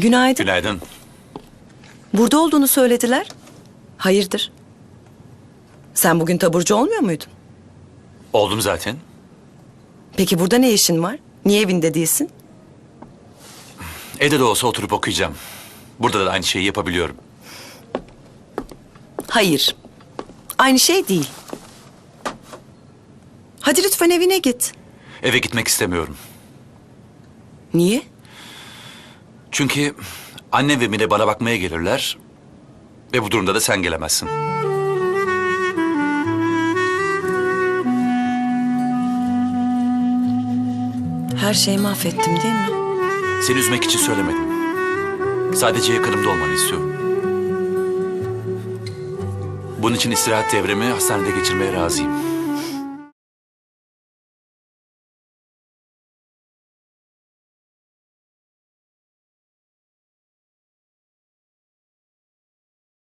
Günaydın. Günaydın. Burada olduğunu söylediler. Hayırdır? Sen bugün taburcu olmuyor muydun? Oldum zaten. Peki burada ne işin var? Niye evinde değilsin? Evde de olsa oturup okuyacağım. Burada da aynı şeyi yapabiliyorum. Hayır. Aynı şey değil. Hadi lütfen evine git. Eve gitmek istemiyorum. Niye? Çünkü annem ve Mine bana bakmaya gelirler. Ve bu durumda da sen gelemezsin. Her şeyi mahvettim değil mi? Seni üzmek için söylemedim. Sadece yakınımda olmanı istiyorum. Bunun için istirahat devremi hastanede geçirmeye razıyım.